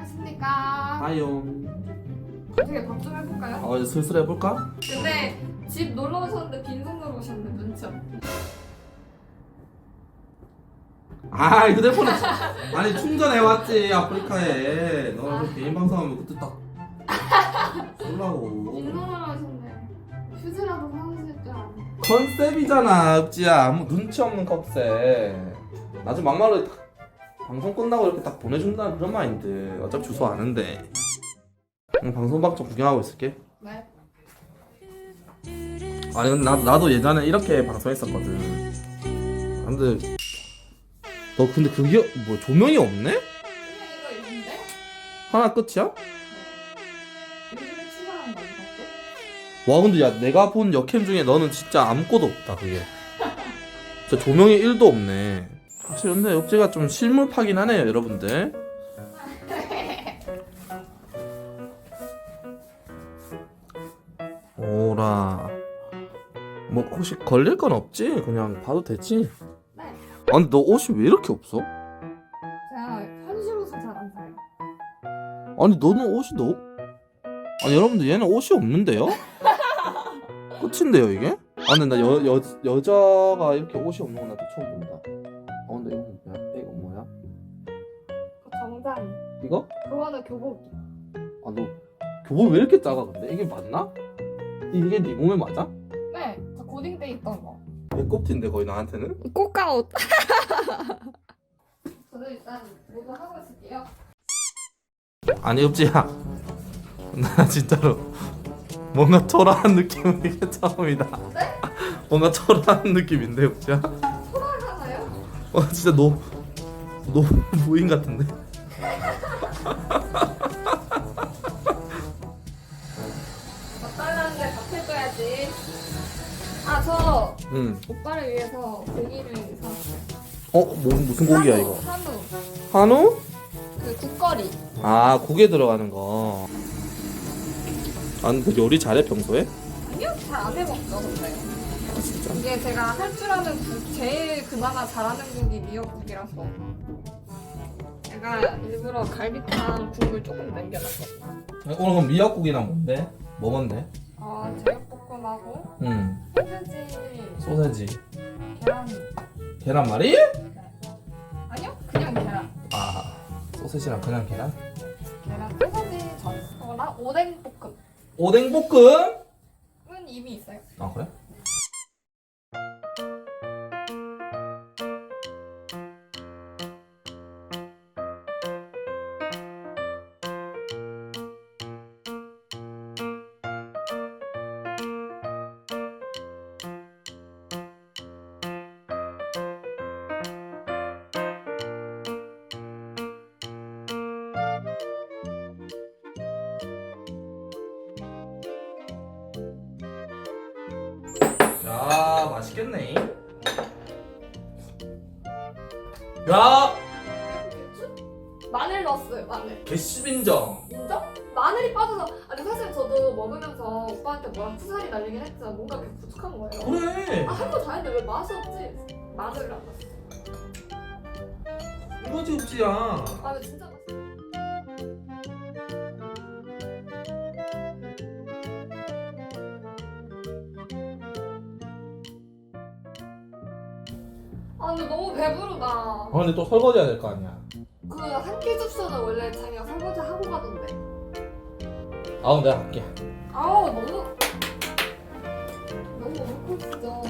안녕하십니까. 아용. 어떻게 밥 좀 해볼까요? 어 이제 슬슬 해볼까? 근데 집 놀러 오셨는데 빈손으로 오셨는데 눈치 없 아 휴대폰에 아니 충전해왔지 아프리카에 너그 개인 방송하면 그때 딱 쏠라고 빈손으로 오셨네. 휴지라도 사오실 줄 아네. 컨셉이잖아 읍지야 아무 눈치 없는 컵세 나중에 막말로 딱 방송 끝나고 이렇게 딱 보내준다는 그런 마인드 어차피 주소 아는데 응, 방송방 좀 구경하고 있을게 네. 아니 근데 나, 나도 예전에 이렇게 방송했었거든 근데 너 근데 그게 뭐 조명이 없네? 그냥? 하나 끝이야? 와 근데 야 내가 본 역캠 중에 너는 진짜 아무것도 없다 그게 진짜 조명이 1도 없네 사실 근데 엽지가 좀 실물파긴 하네요 여러분들 오라 뭐 혹시 걸릴 건 없지? 그냥 봐도 되지? 네. 아 근데 너 옷이 왜 이렇게 없어? 제가 현실 옷을 잘 안 사요. 아니 너는 옷이 너 아니 여러분들 얘는 옷이 없는데요? 끝인데요 이게? 아 근데 나 여, 여, 여자가 이렇게 옷이 없는 건 나도 처음 본다 아 근데 이거 뭐야? 이거 뭐야? 그 정장. 이거? 그거는 교복이. 아너 교복 왜 이렇게 작아 근데? 이게 맞나? 이게 네 몸에 맞아? 네. 저 고딩 때 있던 거. 배꼽티인데 거의 나한테는? 꽃가옷. 저는 일단 모두 하고 있을게요. 아니 읍지야 나 진짜로 뭔가 초라한 느낌은 이게 처음이다 네? 뭔가 초라한 느낌인데 읍지야? 와 진짜 너 너무 무인 같은데? 맛달라는데 밥 해줘야지. 아, 저 응. 오빠를 위해서 고기를 사왔어요. 어? 뭐, 무슨 고기야 한우, 이거? 한우. 한우? 그 국거리. 아 국에 들어가는 거. 아니 그 요리 잘해 평소에? 아니요, 잘 안 해먹죠, 근데. 아 진짜? 이게 제가 할 줄 아는 국, 제일 그나마 잘하는 국이 미역국이라서. 제가 일부러 갈비탕 국물 조금 남겨놨거든요. 오늘 그럼 미역국이랑 뭔데? 뭐 먹었네? 아, 제육볶음하고 응. 소세지, 소세지. 계란. 계란말이? 아니요, 그냥 계란. 아 소세지랑 그냥 계란? 계란 소세지 전거나 오뎅 볶음은 오뎅 볶음? 이미 있어요. 아 그래? 야 맛있겠네. 야 마늘 넣었어요, 마늘. 개씹 인정. 인정? 마늘이 빠져서 아니 사실 저도 먹으면서 오빠한테 뭐랑 쿠사리 날리긴 했지만 뭔가 이렇게 부족한 거예요. 그래. 아 한거다 했는데 왜 맛이 없지? 마늘을 안 넣었어. 이거지 읍지야. 아 근데 진짜 맛있어. 근데 너무 배부르다. 아 근데 또 설거지 해야 될 거 아니야. 그 한끼 숙소는 원래 자기가 설거지 하고 가던데. 아 그럼 내가 할게. 아우 너무 너무 먹고 싶죠.